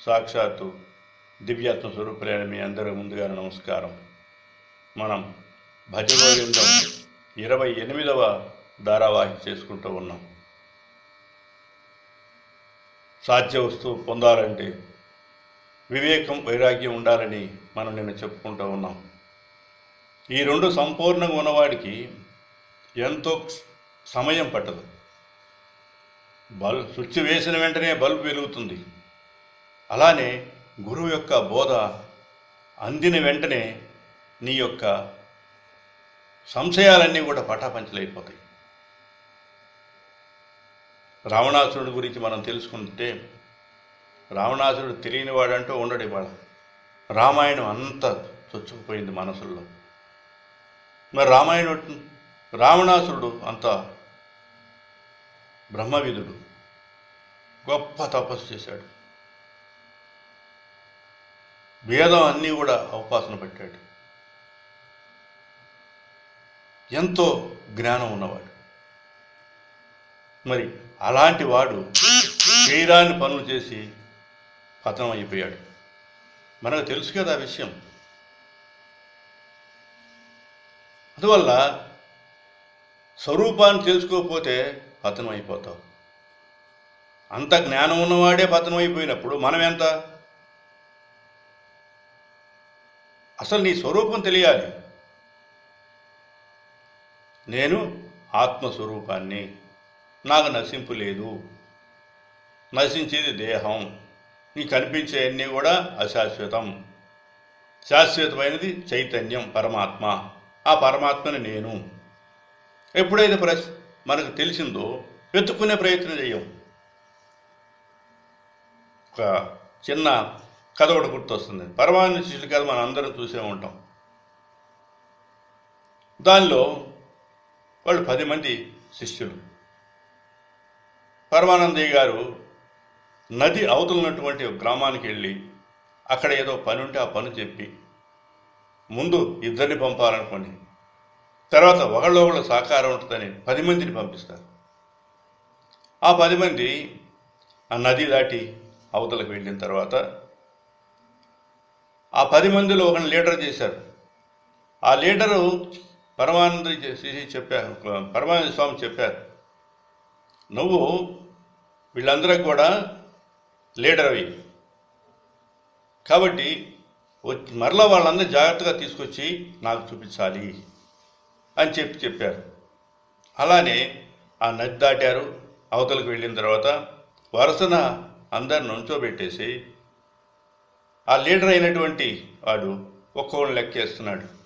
సాక్షాత్తు దివ్యాత్మ స్వరూపులైన మీ అందరూ ముందుగా నమస్కారం. మనం భజగోవిందం ఇరవై ఎనిమిదవ ధారావాహి చేసుకుంటూ ఉన్నాం. సాధ్య వస్తువు పొందాలంటే వివేకం వైరాగ్యం ఉండాలని మనం నిన్న చెప్పుకుంటూ ఉన్నాం. ఈ రెండు సంపూర్ణంగా ఉన్నవాడికి ఎంతో సమయం పట్టదు. బల్బ్ స్విచ్ వేసిన వెంటనే బల్బ్ వెలుగుతుంది. అలానే గురువు యొక్క బోధ అందిన వెంటనే నీ యొక్క సంశయాలన్నీ కూడా పటాపంచలైపోతాయి. రావణాసురుడి గురించి మనం తెలుసుకుంటే రావణాసురుడు తెలియని వాడంటూ ఉండడు ఇవాళ. రామాయణం అంతా చొచ్చుకుపోయింది మనసుల్లో. మరి రామాయణం రావణాసురుడు అంత బ్రహ్మవిధుడు గొప్ప తపస్సు చేశాడు. వేదం అన్నీ కూడా అవకాశం పెట్టాడు. ఎంతో జ్ఞానం ఉన్నవాడు. మరి అలాంటి వాడు చేయరాని పనులు చేసి పతనం అయిపోయాడు. మనకు తెలుసు కదా ఆ విషయం. అందువల్ల స్వరూపాన్ని తెలుసుకోకపోతే పతనం అయిపోతావు అంత జ్ఞానం ఉన్నవాడే పతనం అయిపోయినప్పుడు మనం ఎంత అసలు నీ స్వరూపం తెలియాలి. నేను ఆత్మస్వరూపాన్ని. నాకు నశింపు లేదు. నశించేది దేహం. నీ కనిపించే అన్నీ కూడా అశాశ్వతం. శాశ్వతమైనది చైతన్యం పరమాత్మ. ఆ పరమాత్మని నేను. ఎప్పుడైతే ప్రశ్ మనకు తెలిసిందో వెతుక్కునే ప్రయత్నం చేయం. ఒక చిన్న కథ ఒకటి గుర్తొస్తుంది. పరమానంద శిష్యుల కథ మనం అందరం చూసే ఉంటాం. దానిలో వాళ్ళు పది మంది శిష్యులు. పరమానందయ్య గారు నది అవతలన్నటువంటి గ్రామానికి వెళ్ళి అక్కడ ఏదో పని ఉంటే ఆ పని చెప్పి ముందు ఇద్దరిని పంపాలనుకోండి. తర్వాత ఒకళ్ళు ఒకళ్ళు సహకారం ఉంటుందని పది మందిని పంపిస్తారు. ఆ పది మంది ఆ నది దాటి అవతలకు వెళ్ళిన తర్వాత ఆ పది మందిలో ఒక లీడర్ చేశారు. ఆ లీడరు పరమానంద శిశి చెప్పారు పరమానంద స్వామి చెప్పారు నువ్వు వీళ్ళందరికి కూడా లీడర్వి కాబట్టి వచ్చి మరలా వాళ్ళందరూ జాగ్రత్తగా తీసుకొచ్చి నాకు చూపించాలి అని చెప్పి చెప్పారు. అలానే ఆ నది దాటారు. అవతలకు వెళ్ళిన తర్వాత వరుసన అందరిని నుంచోబెట్టేసి ఆ లీడర్ అయినటువంటి వాడు ఒక్కోని లెక్కేస్తున్నాడు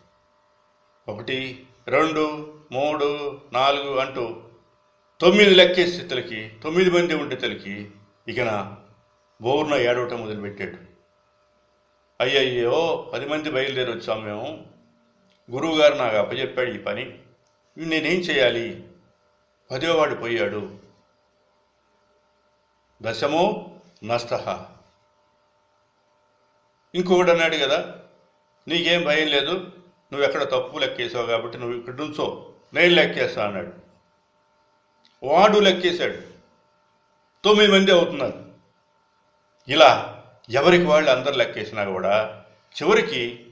ఒకటి రెండు మూడు నాలుగు అంటూ తొమ్మిది లెక్కే స్థితులకి తొమ్మిది మంది ఉండేతలకి ఇకన బోర్న ఏడవటం మొదలుపెట్టాడు. అయ్యయ్యో పది మంది బయలుదేరి వచ్చాం మేము గురువుగారు నాకు అప్పచెప్పాడు ఈ పని. నేనేం చేయాలి? పదేవాడు పోయాడు. దశమో నష్ట. ఇంకొకటి అన్నాడు కదా నీకేం భయం లేదు నువ్వు ఎక్కడ తప్పు లెక్కేసావు కాబట్టి నువ్వు ఇక్కడ నుంచో నేను లెక్కేస్తా అన్నాడు. వాడు లెక్కేశాడు. తొమ్మిది మంది అవుతున్నారు. ఇలా ఎవరికి వాళ్ళు అందరు లెక్కేసినా కూడా చివరికి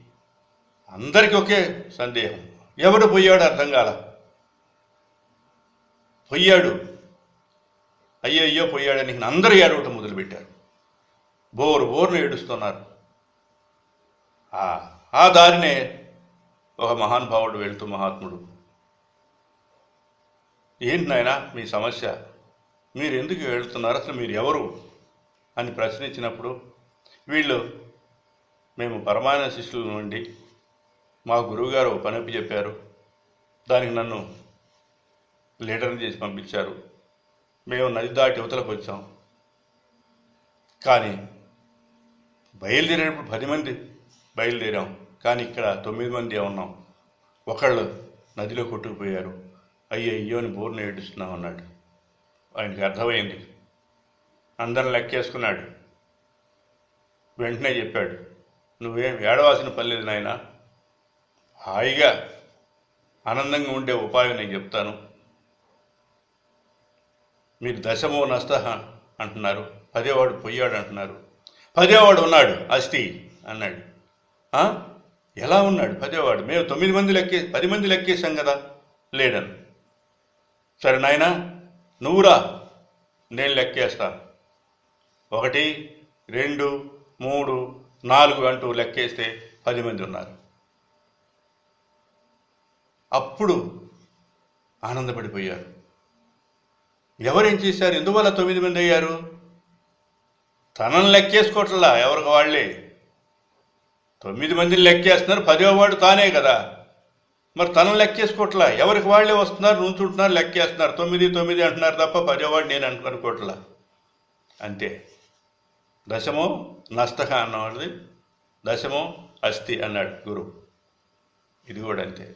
అందరికి ఒకే సందేహం. ఎవడు పోయాడు అర్థం కాల. పోయాడు. అయ్యో అయ్యో పోయాడని అందరూ ఏడవటం మొదలుపెట్టారు. బోరు బోరును ఏడుస్తున్నారు. ఆ దారినే ఒక మహానుభావుడు వెళ్తూ మహాత్ముడు. ఏంటి నాయన మీ సమస్య? మీరు ఎందుకు వెళ్తున్నారు? అసలు మీరు ఎవరు? అని ప్రశ్నించినప్పుడు వీళ్ళు మేము పరమాన శిష్యుల నుండి మా గురువుగారు ఒక చెప్పారు. దానికి నన్ను లీడర్ని చేసి పంపించారు. మేము నది దాటి యువతలకు వచ్చాం. కానీ బయలుదేరేటప్పుడు పది మంది బయలుదేరాం. కానీ ఇక్కడ తొమ్మిది మంది ఉన్నాం ఒకళ్ళు నదిలో కొట్టుకుపోయారు. అయ్యో అయ్యో అని బోర్ను ఏడుస్తున్నాం అన్నాడు. ఆయనకి అర్థమైంది. అందరం లెక్కేసుకున్నాడు. వెంటనే చెప్పాడు. నువ్వేం ఏడవాల్సిన పని లేదు నాయన. హాయిగా ఆనందంగా ఉండే ఉపాయం నేను చెప్తాను. మీరు దశమో నష్ట అంటున్నారు. పదేవాడు పొయ్యాడు అంటున్నారు. పదేవాడు ఉన్నాడు అస్థి అన్నాడు. ఎలా ఉన్నాడు? పదేవాడు. మేము తొమ్మిది మంది లెక్కే పది మంది లెక్కేశాం కదా. లేడని సరే నాయన నువ్వురా నేను లెక్కేస్తా. ఒకటి రెండు మూడు నాలుగు అంటూ లెక్కేస్తే పది మంది ఉన్నారు. అప్పుడు ఆనందపడిపోయారు. ఎవరేం చేశారు? ఎందువల్ల తొమ్మిది మంది అయ్యారు? తనను లెక్కేసుకోవట్లా ఎవరికి వాళ్ళే? తొమ్మిది మందిని లెక్కేస్తున్నారు పదేవాడు తానే కదా. మరి తనను లెక్కేసుకోవట్లా ఎవరికి వాళ్ళే వస్తున్నారు నుంచుంటున్నారు లెక్కేస్తున్నారు తొమ్మిది తొమ్మిది అంటున్నారు తప్ప పదేవాడు నేను అనుకోవట్లా? అంతే. దశమో నష్టక అన్నవాడిది. దశమో అస్థి అన్నాడు గురువు. ఇది కూడా అంతే.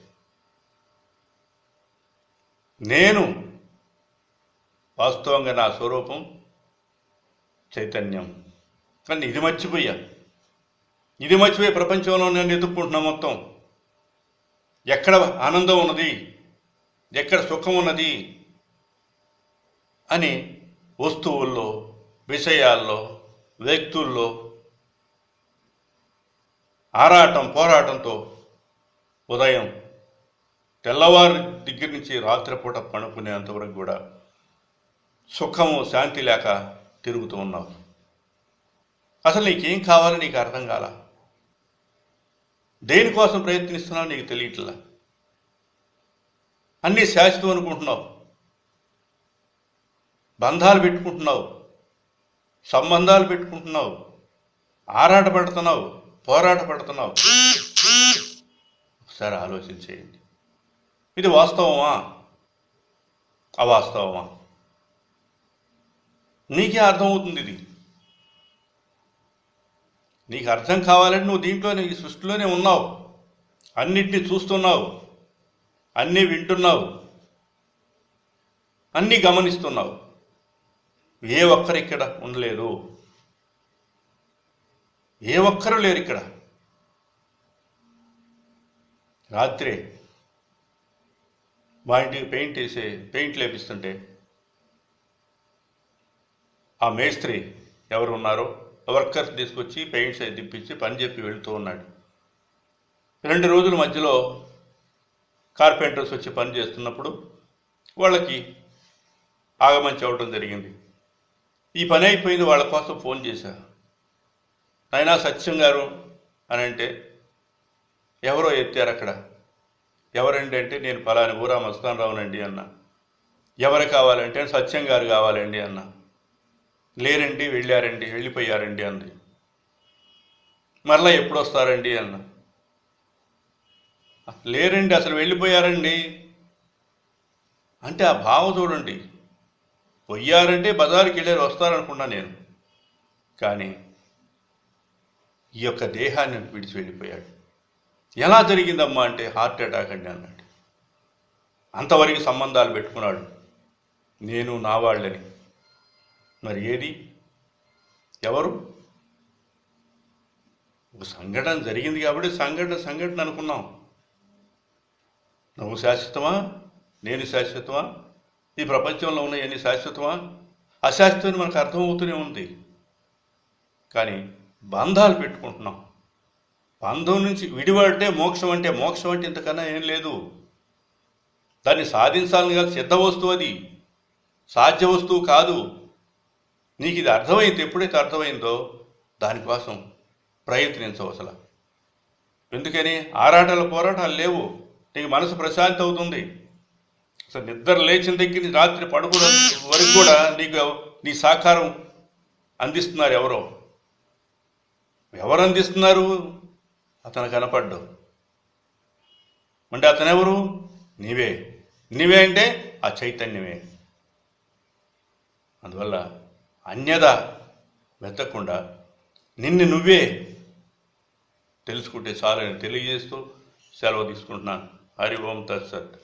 నేను వాస్తవంగా నా స్వరూపం చైతన్యం. కానీ ఇది మర్చిపోయా. ఇది మర్చిపోయి ప్రపంచంలో నేను ఎదుర్కొంటున్నా మొత్తం. ఎక్కడ ఆనందం ఉన్నది? ఎక్కడ సుఖం ఉన్నది? అని వస్తువుల్లో విషయాల్లో వ్యక్తుల్లో ఆరాటం పోరాటంతో ఉదయం తెల్లవారి దగ్గర నుంచి రాత్రిపూట పడుకునేంతవరకు కూడా సుఖము శాంతి లేక తిరుగుతూ ఉన్నావు. అసలు నీకేం కావాలో నీకు అర్థం కాల? దేనికోసం ప్రయత్నిస్తున్నావు నీకు తెలియట్లా? అన్నీ శాశ్వతం అనుకుంటున్నావు. బంధాలు పెట్టుకుంటున్నావు. సంబంధాలు పెట్టుకుంటున్నావు. ఆరాట పడుతున్నావు పోరాట పడుతున్నావు ఒకసారి ఆలోచించేయండి ఇది వాస్తవమా? అవాస్తవమా? నీకే అర్థమవుతుంది ఇది. నీకు అర్థం కావాలంటే నువ్వు దీంట్లోనే ఈ సృష్టిలోనే ఉన్నావు. అన్నిటినీ చూస్తున్నావు. అన్నీ వింటున్నావు. అన్నీ గమనిస్తున్నావు. ఏ ఒక్కరు ఇక్కడ ఉండలేదు. ఏ ఒక్కరు లేరు ఇక్కడ. రాత్రి మా ఇంటికి పెయింట్ వేసే పెయింట్ లేపిస్తుంటే ఆ మేస్త్రి ఎవరు ఉన్నారో వర్కర్స్ తీసుకొచ్చి పెయింట్స్ అవి తిప్పించి పని చెప్పి వెళ్తూ ఉన్నాడు. రెండు రోజుల మధ్యలో కార్పెంటర్స్ వచ్చి పని చేస్తున్నప్పుడు వాళ్ళకి ఆగమని చెప్పడం జరిగింది. ఈ పని అయిపోయింది వాళ్ళ కోసం ఫోన్ చేశా. నాయనా సత్యం గారు అని అంటే ఎవరో ఎత్తారు అక్కడ? ఎవరండి అంటే నేను ఫలాని ఊరా మస్తాన్ రావునండి అన్న. ఎవరు కావాలంటే సత్యం గారు కావాలండి అన్నా. లేరండి వెళ్ళారండి వెళ్ళిపోయారండి అంది. మరలా ఎప్పుడు వస్తారండి అన్న. లేరండి అసలు వెళ్ళిపోయారండి. అంటే ఆ భావం చూడండి. పోయారంటే బజారుకి వెళ్ళారు వస్తారనుకున్నా నేను. కానీ ఈ యొక్క దేహాన్ని విడిచి వెళ్ళిపోయాడు. ఎలా జరిగిందమ్మా అంటే హార్ట్ అటాక్ అండి అన్నాడు అంతవరకు సంబంధాలు పెట్టుకున్నాడు. నేను నా వాళ్ళని. మరి ఏది? ఎవరు? ఒక సంఘటన జరిగింది కాబట్టి సంఘటన సంఘటన అనుకున్నాం. నువ్వు శాశ్వతమా? నేను శాశ్వతమా? ఈ ప్రపంచంలో ఉన్న ఎన్ని శాశ్వతమా? అశాశ్వతం మనకు అర్థమవుతూనే ఉంది. కానీ బంధాలు పెట్టుకుంటున్నాం. బంధం నుంచి విడిపడితే మోక్షం అంటే మోక్షం అంటే ఇంతకన్నా ఏం లేదు. దాన్ని సాధించాలని కాదు సిద్ధ వస్తువు అది. సాధ్య వస్తువు కాదు. నీకు ఇది అర్థమైంది ఎప్పుడైతే అర్థమైందో దానికోసం ప్రయత్నించవసల ఎందుకని ఆరాటాలు పోరాటాలు లేవు. నీకు మనసు ప్రశాంతి అవుతుంది. అసలు నిద్ర లేచిన దగ్గర నుంచి రాత్రి పడుకోవడం వరకు కూడా నీకు నీ సహకారం అందిస్తున్నారు ఎవరో. ఎవరు అందిస్తున్నారు? అతను కనపడ్డు. అంటే అతనెవరు నీవే. నీవే అంటే ఆ చైతన్యమే. అందువల్ల అన్యద వెతకుండా నిన్ను నువ్వే తెలుసుకుంటే చాలని తెలియజేస్తూ సెలవు తీసుకుంటున్నాను. హరి ఓం తత్సత్.